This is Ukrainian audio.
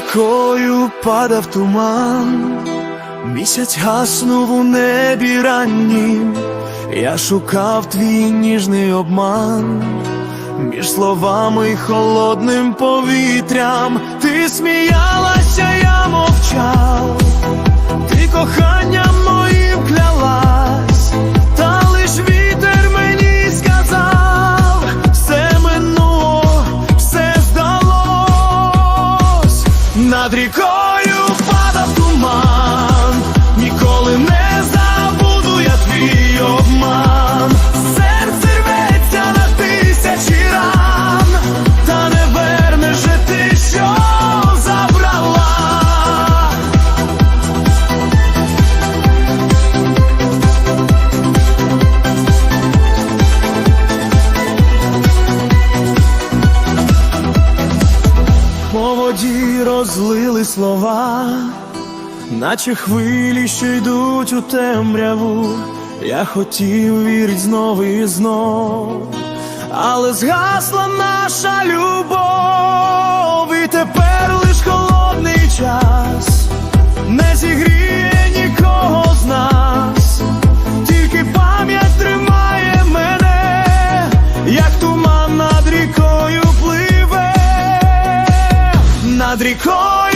рікою падав туман, місяць гаснув у небі раннім, я шукав твій ніжний обман, між словами холодним повітрям, ти сміялася, над рікою падав туман, ніколи не розлили слова, наче хвилі, що йдуть у темряву. Я хотів вірить знов і знов, але згасла наша любов, над рікою пливе, над рікою